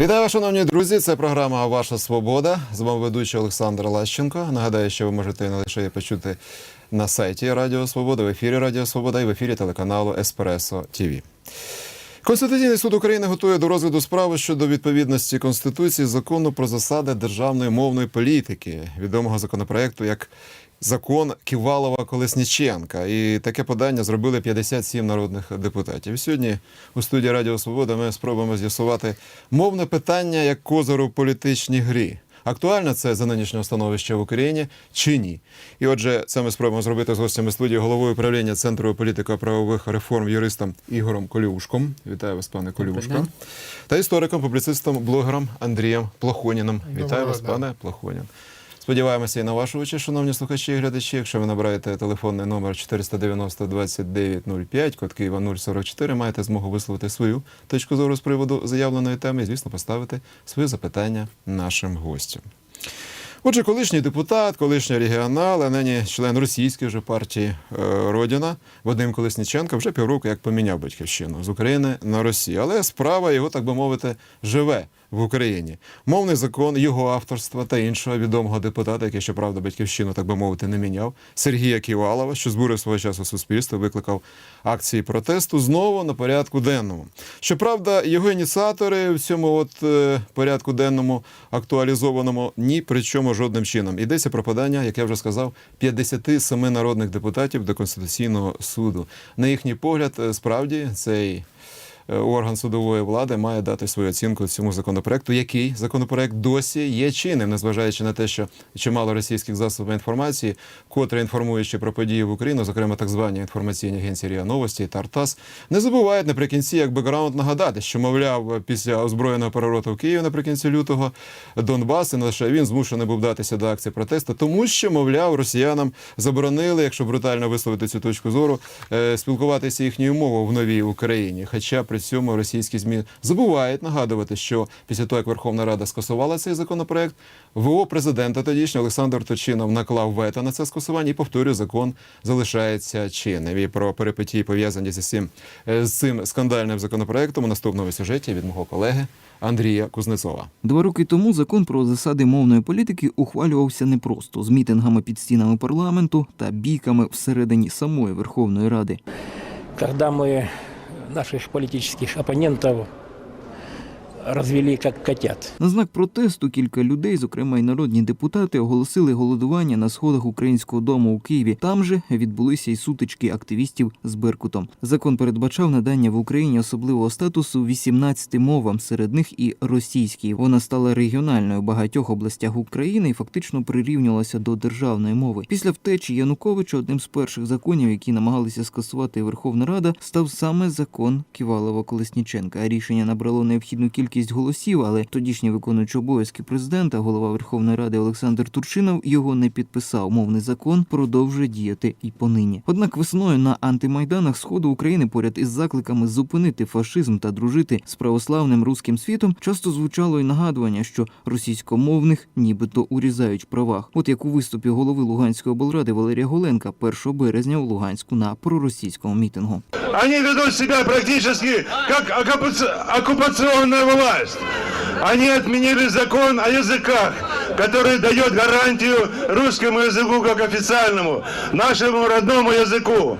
Вітаю, шановні друзі. Це програма Ваша Свобода. З вами ведучий Олександр Лащенко. Нагадаю, що ви можете не лише почути на сайті Радіо Свобода, в ефірі Радіо Свобода і в ефірі телеканалу Еспресо ТІВІ. Конституційний суд України готує до розгляду справи щодо відповідності Конституції закону про засади державної мовної політики, відомого законопроекту як закон Ківалова Колесніченка. І таке подання зробили 57 народних депутатів. І сьогодні у студії Радіо Свобода ми спробуємо з'ясувати мовне питання як козир у політичній грі. Актуально це за нинішнього становища в Україні чи ні? І отже, це ми спробуємо зробити з гостями студії головою управління Центру політико-правових реформ юристом Ігорем Колюшком. Вітаю вас, пане Колюшко. Та істориком, публіцистом, блогером Андрієм Плохоніном. Вітаю вас, пане Плохонін. Сподіваємося і на вашу участь, шановні слухачі і глядачі. Якщо ви набираєте телефонний номер 490 2905, код Києва 044, маєте змогу висловити свою точку зору з приводу заявленої теми і, звісно, поставити свої запитання нашим гостям. Отже, колишній депутат, колишній регіонал, а нині член російської вже партії е, Родіна Вадим Колесніченко вже півроку як поміняв батьківщину з України на Росію. Але справа його, так би мовити, живе в Україні. Мовний закон його авторства та іншого відомого депутата, який, щоправда, батьківщину, так би мовити, не міняв, Сергія Ківалова, що збурив свого часу суспільство, викликав акції протесту знову на порядку денному. Щоправда, його ініціатори в цьому от е, порядку денному актуалізованому ні при чому жодним чином. Йдеться про подання, як я вже сказав, 57 народних депутатів до Конституційного суду. На їхній погляд, е, справді цей орган судової влади має дати свою оцінку цьому законопроекту, який законопроект досі є чинним, незважаючи на те, що чимало російських засобів інформації, котре інформуючи про події в Україну, зокрема так звані інформаційні агенції РІА Новості та РТАСС, не забувають наприкінці як бекграунд нагадати, що мовляв після озброєного перевороту в Києві наприкінці лютого Донбас і лише він змушений був датися до акції протесту, тому що, мовляв, росіянам заборонили, якщо брутально висловити цю точку зору, е, спілкуватися їхньою мовою в новій Україні. Хоча при цьому російські змі забувають нагадувати, що після того, як Верховна Рада скасувала цей законопроект, ВО президента тодішнього Олександр Точинов наклав вето на це скасування і повторюю, закон залишається чинним. І про перипетії пов'язані зі цим, е, з цим скандальним законопроектом у наступному сюжеті від мого колеги Андрія Кузнецова. Два роки тому закон про засади мовної політики ухвалювався непросто з мітингами під стінами парламенту та бійками всередині самої Верховної Ради. когда мы наших политических оппонентов развели как котят. На знак протесту кілька людей, зокрема й народні депутати, оголосили голодування на сходах українського дому у Києві. Там же відбулися й сутички активістів з Беркутом. Закон передбачав надання в Україні особливого статусу 18 мовам, серед них і російській. Вона стала регіональною в багатьох областях України і фактично прирівнювалася до державної мови. Після втечі Януковича одним з перших законів, які намагалися скасувати Верховна Рада, став саме закон Ківалова Колесніченка. Рішення набрало необхідну кількість голосів, але тодішній виконуючий обов'язки президента, голова Верховної Ради Олександр Турчинов його не підписав. Мовний закон продовжує діяти і понині. Однак весною на антимайданах сходу України поряд із закликами зупинити фашизм та дружити з православним руським світом часто звучало й нагадування, що російськомовних нібито урізають в правах. От як у виступі голови Луганської облради Валерія Голенка 1 березня у Луганську на проросійському мітингу. Они ведут себя практически как оккупаци- оккупационная власть. Они отменили закон о языках, который дает гарантию русскому языку как официальному, нашему родному языку.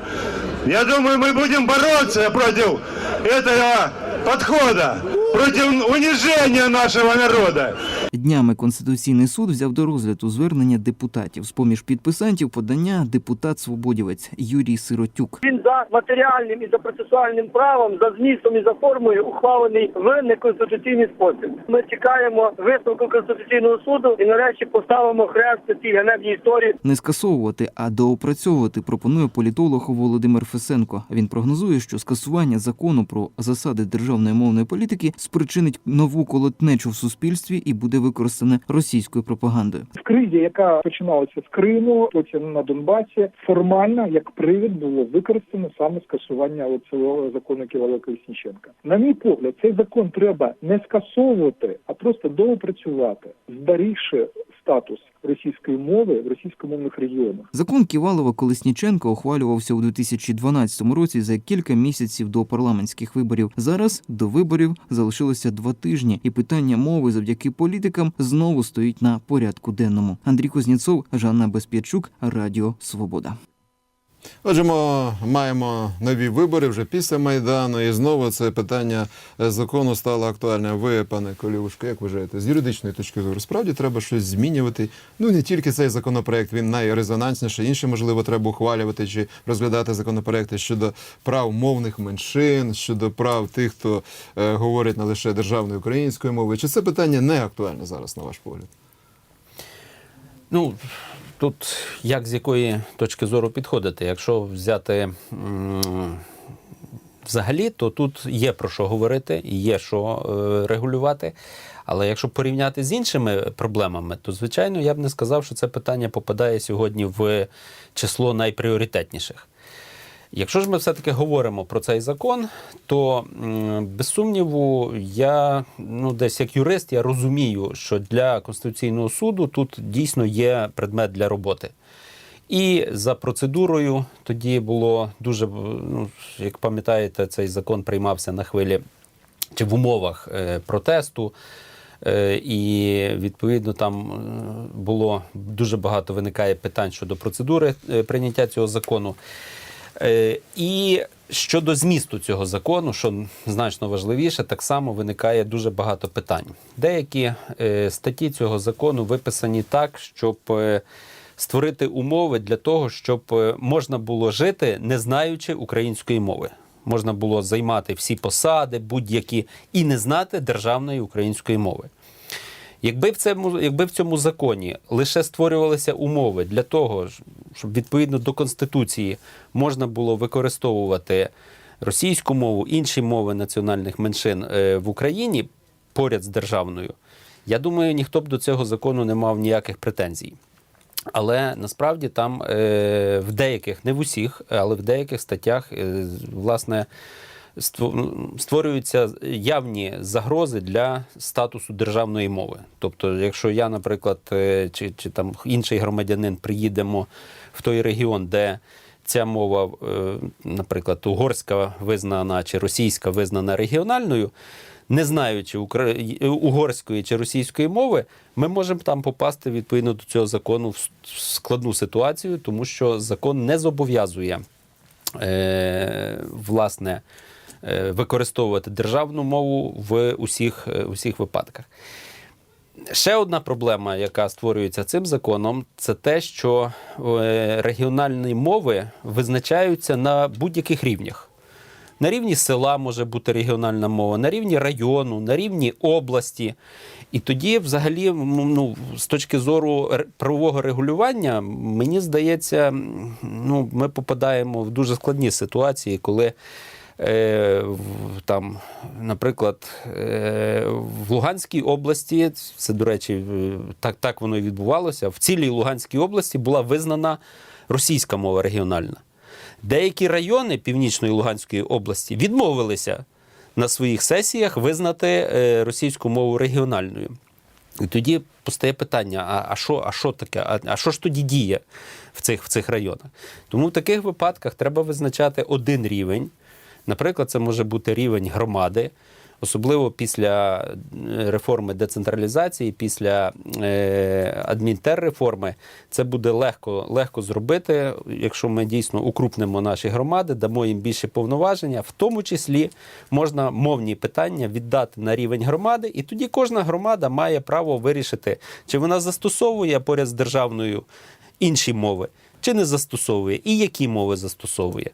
Я думаю, мы будем бороться против этого подхода, против унижения нашего народа. Днями Конституційний суд взяв до розгляду звернення депутатів. З поміж підписантів подання депутат свободівець Юрій Сиротюк. Він за матеріальним і за процесуальним правом, за змістом і за формою ухвалений в неконституційний спосіб. Ми чекаємо висновку Конституційного суду і нарешті поставимо хрест цій ганебній історії. Не скасовувати, а доопрацьовувати пропонує політолог Володимир Фесенко. Він прогнозує, що скасування закону про засади державної мовної політики спричинить нову колотнечу в суспільстві і буде використане російською пропагандою. в кризі, яка починалася з Криму, потім на Донбасі, формально як привід було використано саме скасування цього закону Ківала Лісніченка. На мій погляд, цей закон треба не скасовувати, а просто доопрацювати, зберігши статус російської мови в російськомовних регіонах. Закон Ківалова Колесніченка ухвалювався у 2012 році за кілька місяців до парламентських виборів. Зараз до виборів залишилося два тижні, і питання мови завдяки політикам знову стоїть на порядку денному. Андрій Кузнєцов, Жанна Безп'ячук, Радіо Свобода. Отже, ми маємо нові вибори вже після Майдану, і знову це питання е, закону стало актуальним. Ви, пане Колюшко, як вважаєте, з юридичної точки зору, справді треба щось змінювати? Ну не тільки цей законопроект, він найрезонансніший, інші, можливо, треба ухвалювати чи розглядати законопроекти щодо прав мовних меншин, щодо прав тих, хто е, говорить не лише державною українською мовою. Чи це питання не актуальне зараз, на ваш погляд? Ну, тут як з якої точки зору підходити? Якщо взяти взагалі, то тут є про що говорити, є що е, регулювати. Але якщо порівняти з іншими проблемами, то звичайно я б не сказав, що це питання попадає сьогодні в число найпріоритетніших. Якщо ж ми все-таки говоримо про цей закон, то без сумніву, я ну десь як юрист, я розумію, що для Конституційного суду тут дійсно є предмет для роботи. І за процедурою тоді було дуже, ну, як пам'ятаєте, цей закон приймався на хвилі чи в умовах е, протесту. Е, І відповідно там е, було дуже багато виникає питань щодо процедури прийняття цього закону. Е, І щодо змісту цього закону, що значно важливіше, так само виникає дуже багато питань. Деякі е, статті цього закону виписані так, щоб е, створити умови для того, щоб можна було жити, не знаючи української мови. Можна було займати всі посади, будь-які, і не знати державної української мови. Якби в цьому, якби в цьому законі лише створювалися умови для того, щоб відповідно до Конституції можна було використовувати російську мову, інші мови національних меншин е, в Україні поряд з державною, я думаю, ніхто б до цього закону не мав ніяких претензій. Але насправді там е, в деяких, не в усіх, але в деяких статтях, е, власне, створюються явні загрози для статусу державної мови. Тобто, якщо я, наприклад, е, чи, чи там інший громадянин приїдемо в той регіон, де ця мова, е, наприклад, угорська визнана чи російська визнана регіональною, не знаючи угорської чи російської мови, ми можемо там попасти відповідно до цього закону в складну ситуацію, тому що закон не зобов'язує е, власне використовувати державну мову в усіх, е, усіх випадках. Ще одна проблема, яка створюється цим законом, це те, що е, регіональні мови визначаються на будь-яких рівнях. На рівні села може бути регіональна мова, на рівні району, на рівні області. І тоді, взагалі, ну, з точки зору правового регулювання, мені здається, ну, ми попадаємо в дуже складні ситуації, коли. Е, там, наприклад, е, в Луганській області, це, до речі, е, так, так воно і відбувалося. В цілій Луганській області була визнана російська мова регіональна. Деякі райони Північної Луганської області відмовилися на своїх сесіях визнати російську мову регіональною. І тоді постає питання: а, а, що, а що таке? А, а що ж тоді діє в цих, в цих районах? Тому в таких випадках треба визначати один рівень. Наприклад, це може бути рівень громади, особливо після е, реформи децентралізації, після е, адмінтерреформи. Це буде легко, легко зробити, якщо ми дійсно укрупнимо наші громади, дамо їм більше повноваження, в тому числі можна мовні питання віддати на рівень громади, і тоді кожна громада має право вирішити, чи вона застосовує поряд з державною інші мови, чи не застосовує, і які мови застосовує.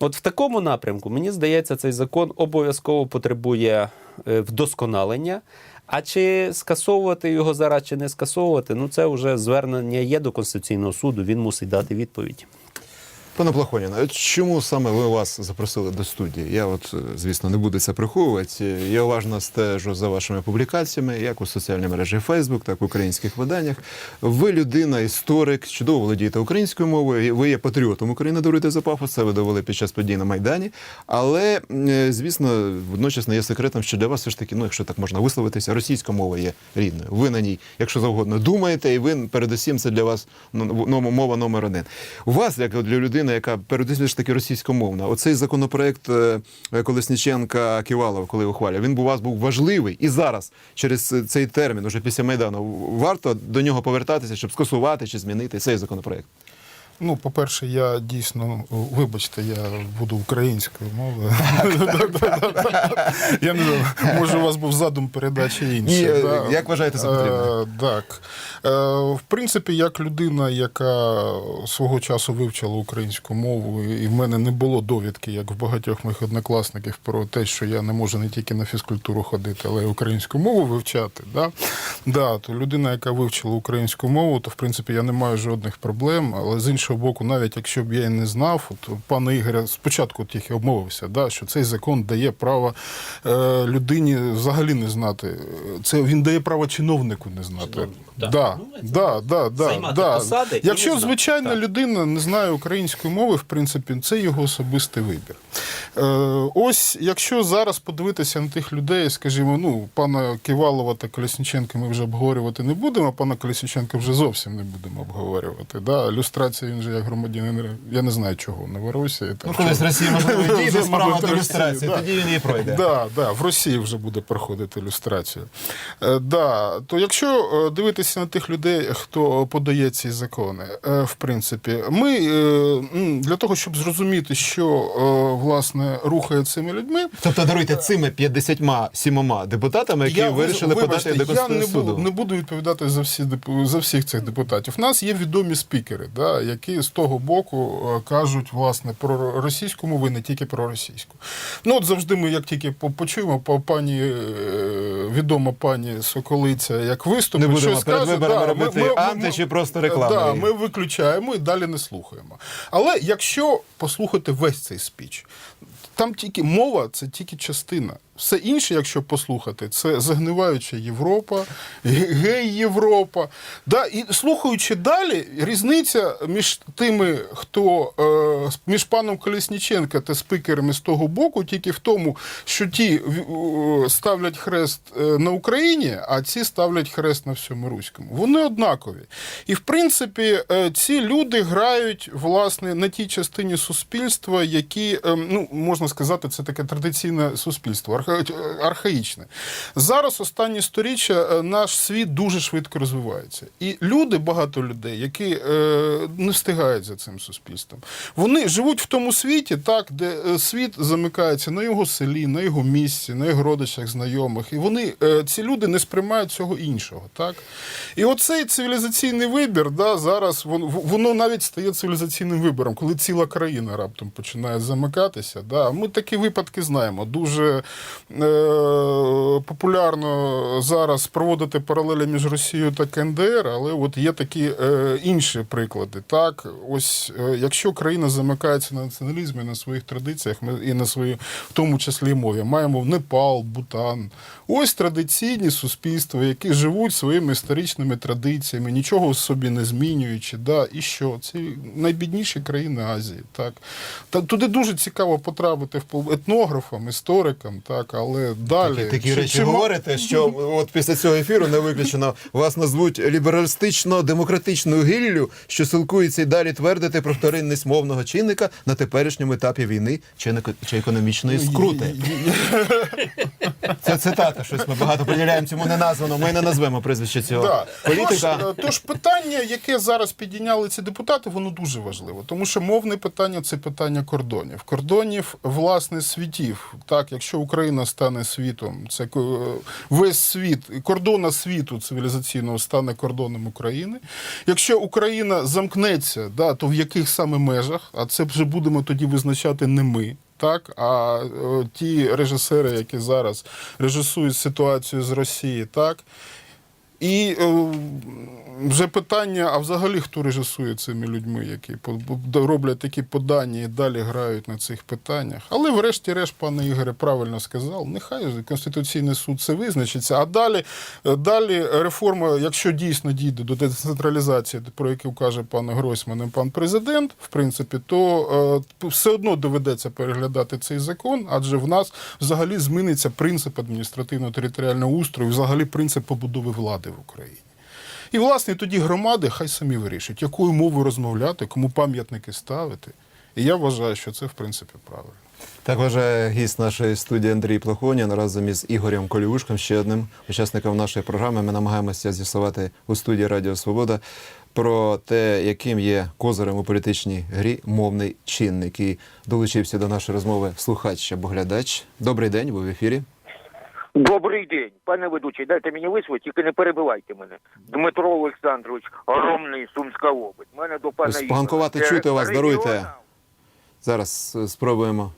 От в такому напрямку, мені здається, цей закон обов'язково потребує е, вдосконалення. А чи скасовувати його зараз, чи не скасовувати, ну це вже звернення є до Конституційного суду, він мусить дати відповідь. Пане Плахоніна, чому саме ви вас запросили до студії? Я, от, е, звісно, не буду це приховувати. Я уважно стежу за вашими публікаціями, як у соціальній мережі Facebook, так і в українських виданнях. Ви людина, історик, чудово володієте українською мовою. Ви є патріотом України, даруйте за пафос, це ви довели під час подій на Майдані. Але, е, звісно, водночас не є секретом, що для вас все ж таки, ну, якщо так можна висловитися, російська мова є рідною. Ви на ній, якщо завгодно, думаєте, і ви передусім це для вас ну, ну, мова номер один. У вас, як для людини, яка періодично ж таки російськомовна, оцей законопроект Колесніченка Ківалова, коли ухвалює, він у вас був важливий і зараз, через е, цей термін, уже після Майдану, варто до нього повертатися, щоб скасувати чи змінити цей законопроект. Ну, по-перше, я дійсно, вибачте, я буду українською мовою. Я не знаю, може, у вас був задум передачі інший. Як вважаєте за потрібне? Е, Так. Е, В принципі, як людина, яка свого часу вивчила українську мову, і в мене не було довідки, як в багатьох моїх однокласників, про те, що я не можу не тільки на фізкультуру ходити, але й українську мову вивчати. Да? Да, то людина, яка вивчила українську мову, то в принципі я не маю жодних проблем. Але з іншого боку, навіть якщо б я і не знав, от пане Ігоря спочатку тільки обмовився, да, що цей закон дає право е, людині взагалі не знати. Це він дає право чиновнику не знати. Чиновнику, да. Да, Ну, да, да, да, да. посади Якщо звичайна людина не знає української мови, в принципі, це його особистий вибір. Е, ось якщо зараз подивитися на тих людей, скажімо, ну, пана Ківалова та Колесніченка ми вже обговорювати не будемо, а пана Колесніченка вже зовсім не будемо обговорювати. Да? Люстрація він же як громадянин, я не знаю чого, Новоросії. там, Ну, колись можливо, дійде справа до люстрації, да. тоді він її пройде. Да, да, в Росії вже буде проходити люстрацію. Е, да, то якщо е, дивитися на тих людей, хто подає ці закони, в принципі, ми для того, щоб зрозуміти, що е, власне рухає цими людьми, Тобто даруйте цими 57 депутатами, які я, вирішили вибачте, подати до я не буду, не буду відповідати за всі за всіх цих депутатів. У нас є відомі спікери, да, які з того боку е, кажуть власне про російську мову не тільки про російську. Ну от завжди ми, як тільки по- почуємо, по пані е, відома пані Соколиця, як виступить, Не будемо щось перед каже, виборами да, робити ми- ми- анти чи просто рекламу Да, ми виключаємо і далі не слухаємо. Але якщо послухати весь цей спіч, там тільки мова це тільки частина. Все інше, якщо послухати, це загниваюча Європа, гей-Європа. Да, і слухаючи далі, різниця між тими, хто е, між паном Колесніченка та спікерами з того боку, тільки в тому, що ті е, ставлять хрест е, на Україні, а ці ставлять хрест на всьому руському. Вони однакові. І в принципі, ці люди грають власне на тій частині суспільства, які е, ну можна сказати, це таке традиційне суспільство, архаїчне. Зараз останні сторіччя е, наш світ дуже швидко розвивається, і люди, багато людей, які е, не встигають за цим суспільством, вони живуть в тому світі, так де е, світ замикається на його селі, на його місці, на його родичах, знайомих, і вони е, ці люди не сприймають цього іншого. Так і оцей цивілізаційний вибір, да, зараз вон- воно навіть стає цивілізаційним вибором, коли ціла країна раптом починає замикатися. Да. Ми такі випадки знаємо. Дуже е, популярно зараз проводити паралелі між Росією та КНДР, але от є такі е, інші приклади. Так, ось е, якщо країна замикається на націоналізмі, на своїх традиціях і на своїй, в тому числі мові, маємо Непал, Бутан. Ось традиційні суспільства, які живуть своїми історичними традиціями, нічого собі не змінюючи. Да, і що? Це найбідніші країни Азії. Так. Туди дуже цікаво потрапити етнографам, історикам, так, але далі. Такі, такі Чи- речі чи говорите, що от після цього ефіру не виключено вас назвуть лібералістично-демократичною гіллю, що силкується й далі твердити про вторинність мовного чинника на теперішньому етапі війни чи, не- чи економічної скрути. Це цитата, щось ми багато приділяємо цьому неназвано. Ми не назвемо прізвище цього Да. політика. Тож, е, тож питання, яке зараз підійняли ці депутати, воно дуже важливо, тому що мовне питання це питання кордонів. Кордонів власне світів. Так, якщо Україна стане світом, це ко- весь світ, кордона світу цивілізаційного стане кордоном України. Якщо Україна замкнеться, да, то в яких саме межах, а це вже будемо тоді визначати не ми. Так, а е, ті режисери, які зараз режисують ситуацію з Росії, так, і е, Вже питання, а взагалі хто режисує цими людьми, які роблять такі подання і далі грають на цих питаннях. Але врешті-решт, пане Ігоре, правильно сказав, нехай Конституційний суд це визначиться. А далі, е, далі реформа, якщо дійсно дійде до децентралізації, про яку каже пан Гройсман і пан президент, в принципі, то е, все одно доведеться переглядати цей закон, адже в нас взагалі зміниться принцип адміністративно-територіального устрою, взагалі принцип побудови влади в Україні. І, власне, тоді громади хай самі вирішать, якою мовою розмовляти, кому пам'ятники ставити. І я вважаю, що це, в принципі, правильно. Так вважає гість нашої студії Андрій Плахонін разом із Ігорем Колюшком, ще одним учасником нашої програми. Ми намагаємося з'ясувати у студії Радіо Свобода про те, яким є козирем у політичній грі мовний чинник. І долучився до нашої розмови слухач або глядач. Добрий день, ви в ефірі. Добрий день, пане ведучий. Дайте мені висловити, тільки не перебивайте мене. Дмитро Олександрович, Ромний, Сумська область. Мене до пана Ігоря. чути вас, даруйте. Зараз е, спробуємо.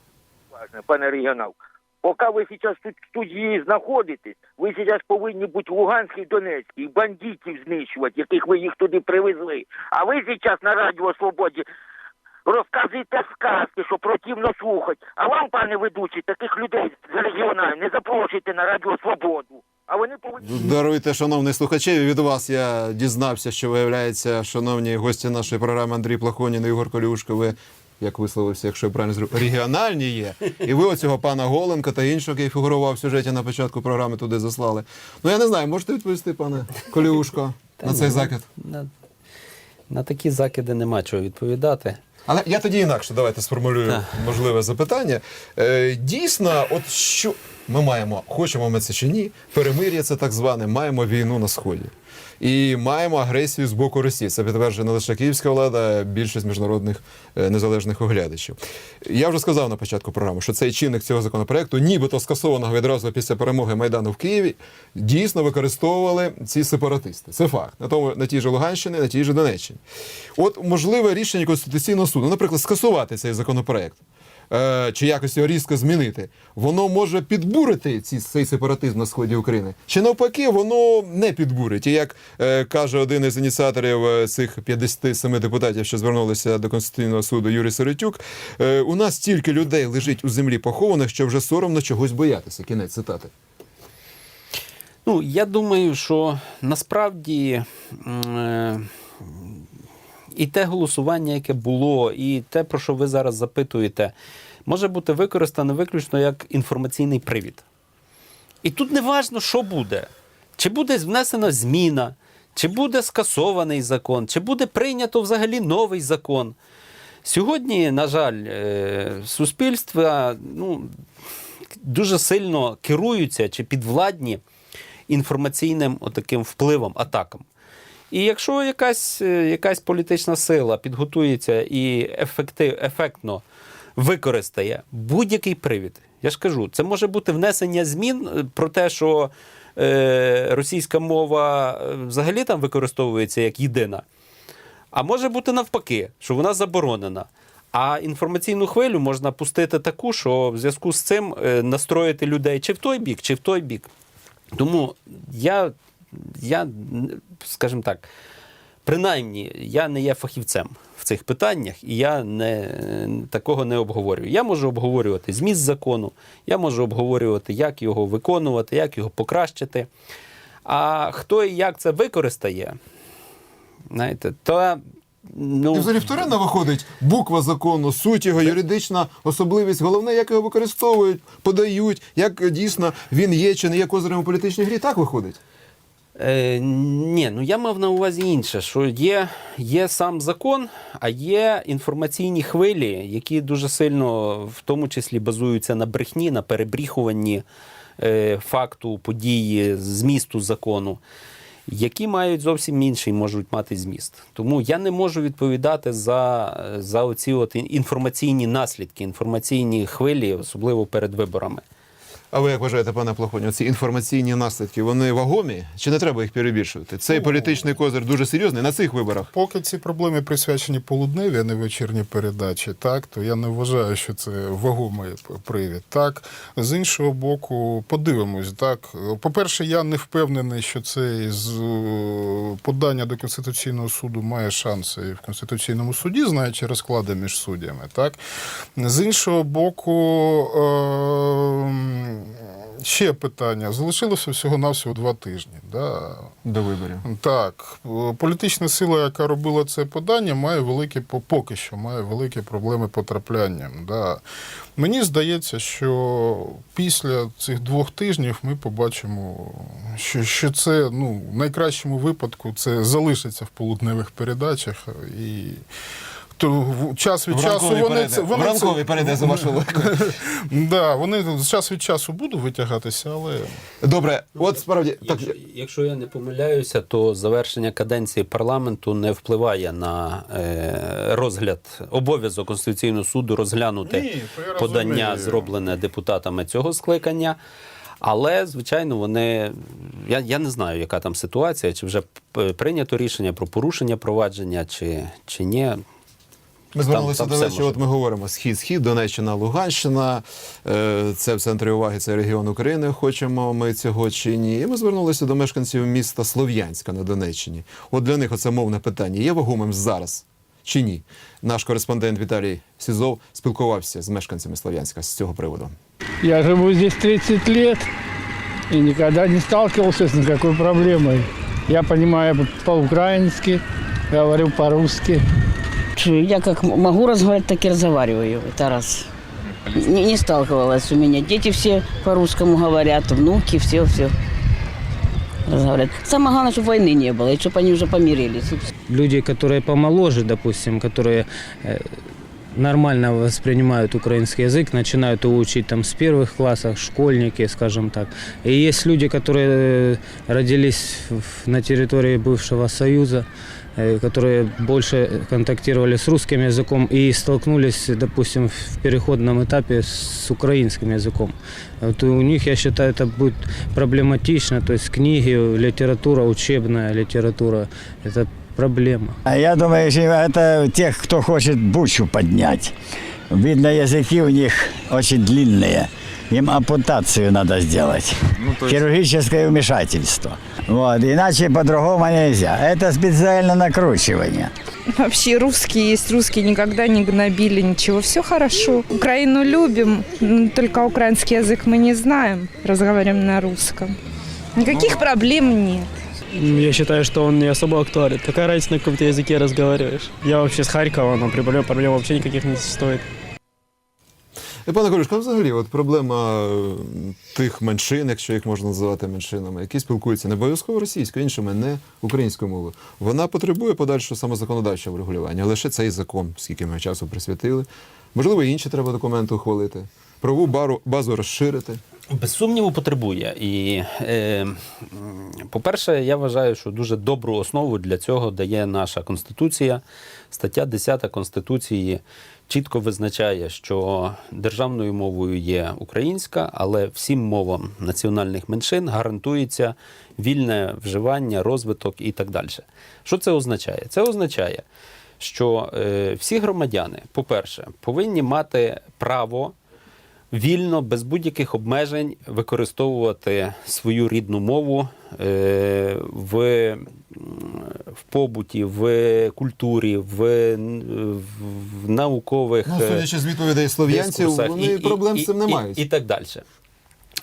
власне, Пане регіонал. Поки ви зараз тут в студії знаходитесь, ви зараз повинні бути в Луганській, Донецькій, бандитів знищувати, яких ви їх туди привезли. А ви зараз на Радіо Свободі розказуєте сказки, що противно слухати. А вам, пане ведучий, таких людей з регіоналів не запрошуйте на Радіо Свободу. А вони повинні... Даруйте, шановний слухачеві. Від вас я дізнався, що виявляється, шановні гості нашої програми Андрій Плахонін і Ігор Колюшко. Ви як висловився, якщо я правильно зробив, регіональні є. І ви оцього пана Голенка та іншого, який фігурував в сюжеті на початку програми, туди заслали. Ну я не знаю, можете відповісти, пане Колюшко, на цей ні, закид? На, на такі закиди нема чого відповідати. Але я тоді інакше давайте сформулюю Так. можливе запитання. Е, дійсно, от що ми маємо, хочемо ми це чи ні, перемир'я це так зване, маємо війну на сході. І маємо агресію з боку Росії. Це підтверджує не лише київська влада, а більшість міжнародних е, незалежних оглядачів. Я вже сказав на початку програми, що цей чинник цього законопроекту, нібито скасованого відразу після перемоги Майдану в Києві, дійсно використовували ці сепаратисти. Це факт. На тому на тій же Луганщині, на тій же Донеччині. От можливе рішення Конституційного суду, наприклад, скасувати цей законопроект. Е, Чи якось різко змінити, воно може підбурити ці, цей сепаратизм на сході України. Чи навпаки, воно не підбурить. І як е, каже один із ініціаторів е, цих 57 депутатів, що звернулися до Конституційного суду Юрій Сиротюк, е, у нас стільки людей лежить у землі похованих, що вже соромно чогось боятися. Кінець цитати. Ну, я думаю, що насправді е, і те голосування, яке було, і те, про що ви зараз запитуєте, може бути використане виключно як інформаційний привід. І тут не важно, що буде. Чи буде внесена зміна, чи буде скасований закон, чи буде прийнято взагалі новий закон. Сьогодні, на жаль, е, суспільства ну, дуже сильно керуються чи підвладні інформаційним отаким впливом, атакам. І якщо якась, е, якась політична сила підготується і ефектив, ефектно використає будь-який привід, я ж кажу, це може бути внесення змін е, про те, що е, російська мова е, взагалі там використовується як єдина. А може бути навпаки, що вона заборонена. А інформаційну хвилю можна пустити таку, що в зв'язку з цим настроїти людей чи в той бік, чи в той бік. Тому я, я скажімо так, принаймні, я не є фахівцем в цих питаннях, і я не, такого не обговорюю. Я можу обговорювати зміст закону, я можу обговорювати, як його виконувати, як його покращити. А хто і як це використає, знаєте, то. Ну, І взагалі вторинно виходить буква закону, суть його, юридична особливість. Головне, як його використовують, подають, як дійсно він є чи не є козирем у політичній грі. Так виходить. Е, ні, ну я мав на увазі інше, що є, є сам закон, а є інформаційні хвилі, які дуже сильно в тому числі базуються на брехні, на перебріхуванні е, факту, події, змісту закону, які мають зовсім інший можуть мати зміст. Тому я не можу відповідати за, за оці от інформаційні наслідки, інформаційні хвилі, особливо перед виборами. А ви як вважаєте, пане Плохоню, ці інформаційні наслідки вони вагомі? Чи не треба їх перебільшувати? Цей політичний козир дуже серйозний на цих виборах. Поки ці проблеми присвячені полудневі, а не вечірні передачі, так то я не вважаю, що це вагомий привід. Так з іншого боку, подивимось. Так, по-перше, я не впевнений, що цей з е, подання до Конституційного суду має шанси і в Конституційному суді, знаючи розклади між суддями. Так? З іншого боку, е, ще питання. Залишилося всього-навсього два тижні. Да? До виборів. Так, політична сила, яка робила це подання, має великі поки що має великі проблеми потраплянням. Да. Мені здається, що після цих двох тижнів ми побачимо, що, що це ну, в найкращому випадку це залишиться в полудневих передачах і. То в- час від часу вони перейде, це вони вранкові перейде за вашу логіку. Да, вони час від часу будуть витягатися, але Добре, от справді так. Якщо, якщо я не помиляюся, то завершення каденції парламенту не впливає на е, розгляд обов'язок Конституційного суду розглянути Ні, подання, розумію. зроблене депутатами цього скликання. Але, звичайно, вони. Я, я не знаю, яка там ситуація, чи вже прийнято рішення про порушення провадження, чи, чи ні. Ми звернулися до речі, от ми говоримо схід, схід, Донеччина, Луганщина. Е, Це в центрі уваги, це регіон України. Хочемо ми цього чи ні. І ми звернулися до мешканців міста Слов'янська на Донеччині. От для них оце мовне питання є вагомим зараз чи ні? Наш кореспондент Віталій Сізов спілкувався з мешканцями Слов'янська з цього приводу. Я живу здесь 30 лет и никогда не сталкивался с никакой проблемой. Я понимаю по-украински, говорю по-русски Я как могу разговаривать, так и разговариваю. Это раз. Не, не сталкивалась у меня. Дети все по-русскому говорят, внуки, все-все разговаривают. Самое главное, чтобы войны не было, и чтобы они уже помирились. и всё. Люди, которые помоложе, допустим, которые э, нормально воспринимают украинский язык, начинают его учить там с первых классов, школьники, скажем так. И есть люди, которые э, родились на территории бывшего Союза, э, которые больше контактировали с русским языком и столкнулись, допустим, в переходном этапе с украинским языком. Вот у них, я считаю, это будет проблематично. То есть книги, литература, учебная литература – это проблема. А я думаю, что это тех, кто хочет бучу поднять. Видно, языки у них очень длинные. Им ампутацию надо сделать. Хирургическое вмешательство. Вот. Иначе по-другому нельзя. Это специально накручивание. Вообще русские есть русские, никогда не гнобили ничего. Все хорошо. Украину любим, только украинский язык мы не знаем. Разговариваем на русском. Никаких проблем нет. Я считаю, что он не особо актуален. Какая разница, на каком ты языке разговариваешь? Я вообще с Харькова, но проблем, проблем вообще никаких не существует. Пане Колюшко, взагалі, от проблема е, тих меншин, якщо їх можна називати меншинами, які спілкуються не обов'язково російською, іншими, не українською мовою, вона потребує подальшого самозаконодавчого врегулювання. Лише цей закон, скільки ми часу присвятили. Можливо, інші треба документи ухвалити, правову базу розширити. Без сумніву потребує. І, е, по-перше, я вважаю, що дуже добру основу для цього дає наша Конституція. Стаття 10 Конституції чітко визначає, що державною мовою є українська, але всім мовам національних меншин гарантується вільне вживання, розвиток і так далі. Що це означає? Це означає, що е, всі громадяни, по-перше, повинні мати право вільно, без будь-яких обмежень використовувати свою рідну мову е, в, в побуті, в культурі, в, в наукових Ну, судячи з відповідей слов'янців, вони проблем з цим не і, мають. І, і так далі.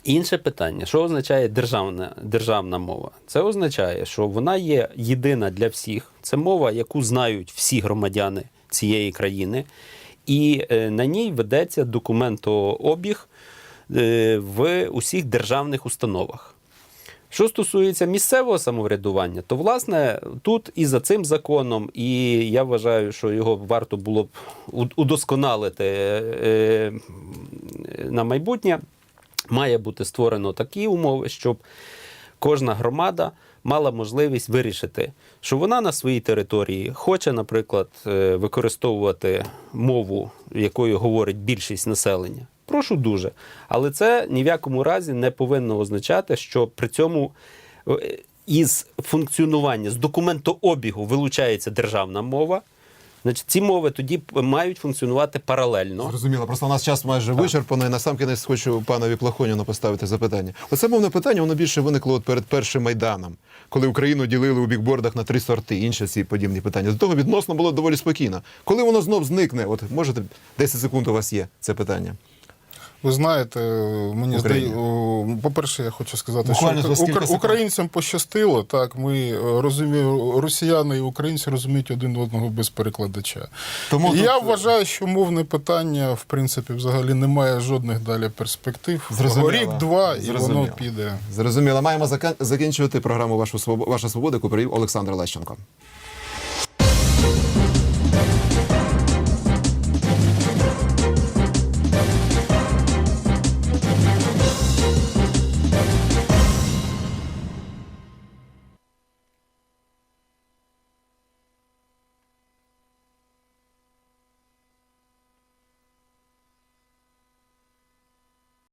Інше питання: що означає державна, державна мова? Це означає, що вона є єдина для всіх. Це мова, яку знають всі громадяни цієї країни, і е, на ній ведеться документообіг е, в усіх державних установах. Що стосується місцевого самоврядування, то власне тут і за цим законом, і я вважаю, що його варто було б удосконалити е, на майбутнє. Має бути створено такі умови, щоб кожна громада мала можливість вирішити, що вона на своїй території хоче, наприклад, е, використовувати мову, якою говорить більшість населення. Прошу дуже. Але це ні в якому разі не повинно означати, що при цьому е, із функціонування, з документообігу вилучається державна мова. Значить, ці мови тоді мають функціонувати паралельно. Зрозуміло, просто у нас час майже вичерпаний. На сам кінець хочу панові Плахоніну поставити запитання. Оце мовне питання, воно більше виникло от перед першим майданом, коли Україну ділили у бікбордах на три сорти, інші ці подібні питання. До того відносно було доволі спокійно. Коли воно знов зникне, от можете 10 секунд у вас є це питання. Ви знаєте, мені здається, по-перше, я хочу сказати, Буквально що українцям пощастило. Так, ми е, розуміємо, росіяни і українці розуміють один одного без перекладача. Тому я тут- вважаю, що мовне питання, в принципі, взагалі не має жодних далі перспектив. Зрозуміло. Рік-два, і Зрозуміло. воно піде. Зрозуміло, маємо закінчувати програму Вашу свободу, Ваша свобода, яку привів Олександр Лещенко.